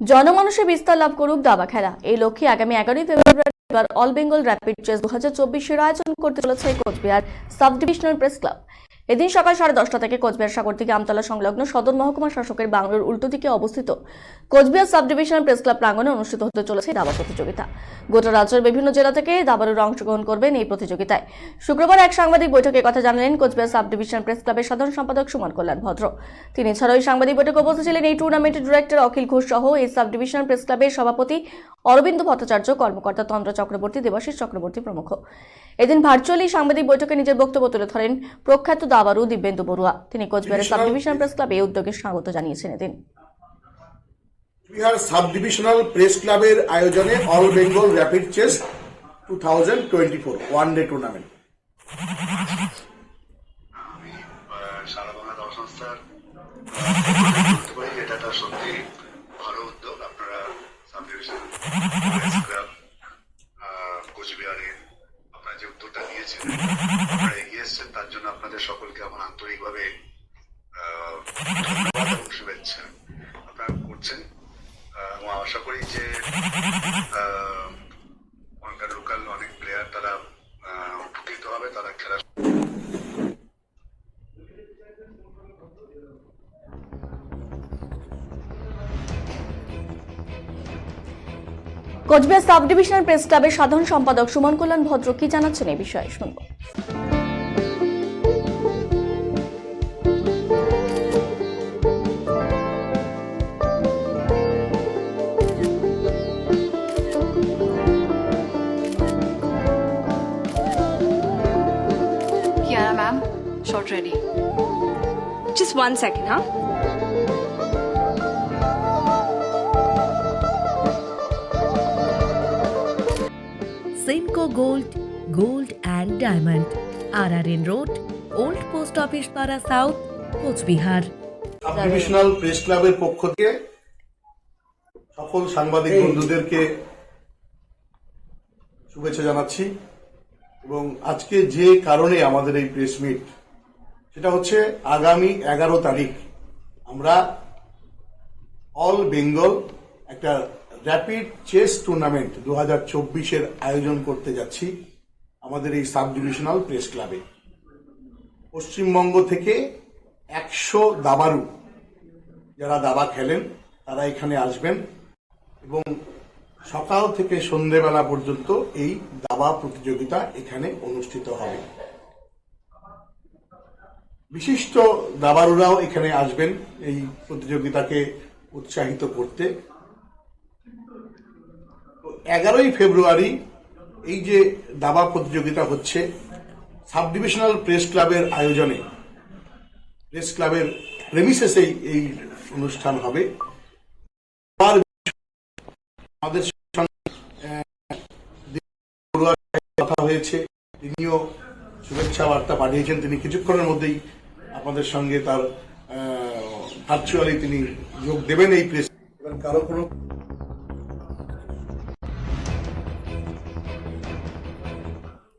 জনমানুষে বিস্তার লাভ করুক দাবা খেলা। এই লক্ষ্যে আগামী এগারোই ফেব্রুয়ারি অল বেঙ্গল র্যাপিড চেস দু হাজার চব্বিশের আয়োজন করতে চলেছে Cooch Behar sub divisional press club. এদিন সকাল সাড়ে দশটা থেকে কোচবিহার সাগর থেকে আমতলা সংলগ্ন সদর মহকুমা শাসকের বাংলোর উল্টো দিকে অবস্থিত Cooch Behar sub divisional press club প্রাঙ্গণে অনুষ্ঠিত হতে চলেছে দাবা প্রতিযোগিতা। গোটা রাজ্যের বিভিন্ন জেলা থেকে দাবারুরা অংশগ্রহণ করবেন এই প্রতিযোগিতায়। শুক্রবার এক সাংবাদিক বৈঠকে কথা জানালেন কোচবিহার সাব ডিভিশন প্রেস ক্লাবের সাধারণ সম্পাদক সুমন কল্যাণ ভদ্র। তিনি এছাড়াও এই সাংবাদিক বৈঠকে উপস্থিত ছিলেন এই টুর্নামেন্টের ডিরেক্টর অখিল ঘোষ সহ এই সাব ডিভিশনাল প্রেস ক্লাবের সভাপতি অরবিন্দ ভট্টাচার্য কর্মকর্তা তন্দ্র চক্রবর্তী দেবাশিস চক্রবর্তী প্রমুখ। এদিন ভার্চুয়ালি সাংবাদিক বৈঠকে নিজের বক্তব্য তুলে ধরেন প্রখ্যাত দাবারু দিব্যেন্দু বড়ুয়া। তিনি কোচবিহারের সাব ডিভিশন প্রেস ক্লাবে এই উদ্যোগে স্বাগত জানিয়েছেন এদিন। বিহার সাব ডিভিশনাল প্রেস ক্লাবের আয়োজনে all Bengal rapid chess two thousand twenty four one day tournament আমি আহ, সারা বাংলা দাবা সংস্থার করতে পারি এটা একটা সত্যি ভালো উদ্যোগ আপনারা সাব ডিভিশন ক্লাব আহ, কোচবিহারে আপনারা উদ্যোগটা আপনারা এগিয়ে এসছেন, তার জন্য আপনাদের সকলকে আমার আন্তরিকভাবে ধন্যবাদ এবং শুভেচ্ছা। আপনারা করছেন এবং আশা করি যে ওখানকার লোকাল অনেক প্লেয়ার তারা উপকৃত হবে, তারা খেলা কোচবিহার সাব ডিভিশনাল প্রেস ক্লাবের সাধারণ সম্পাদক সুমন কল্যাণ ভদ্র কি জানাচ্ছেন এই বিষয়ে শুনব Yeah, ma'am. Short ready. Just one second, huh? Simco Gold, Gold and Diamond, RRN Road, Old Post Office Para South, Cooch Behar sub divisional press ক্লাবের পক্ষ থেকে সকল সাংবাদিক বন্ধুদেরকে শুভেচ্ছা জানাচ্ছি এবং আজকে যে কারণে আমাদের এই প্রেস মিট সেটা হচ্ছে আগামী এগারো তারিখ আমরা অল বেঙ্গল একটা র্যাপিড চেস টুর্নামেন্ট দু হাজার চব্বিশের আয়োজন করতে যাচ্ছি আমাদের এই সাব ডিভিশনাল প্রেস ক্লাবে। পশ্চিমবঙ্গ থেকে একশো দাবারু যারা দাবা খেলেন, তারা এখানে আসবেন এবং সকাল থেকে সন্ধেবেলা পর্যন্ত এই দাবা প্রতিযোগিতা এখানে অনুষ্ঠিত হবে। বিশিষ্ট দাবারুরাও এখানে আসবেন এই প্রতিযোগিতাকে উৎসাহিত করতে। এগারোই ফেব্রুয়ারি এই যে দাবা প্রতিযোগিতা হচ্ছে সাব ডিভিশনাল প্রেস ক্লাবের আয়োজনে, প্রেস ক্লাবের প্রেমিসেসেই এই অনুষ্ঠান হবে। আমাদের কথা হয়েছে। তিনিও শুভেচ্ছা বার্তা পাঠিয়েছেন। তিনি কিছুক্ষণের মধ্যেই আপনাদের সঙ্গে তার ভার্চুয়ালি তিনি যোগ দেবেন এই প্রেস। এবার কারও কোনো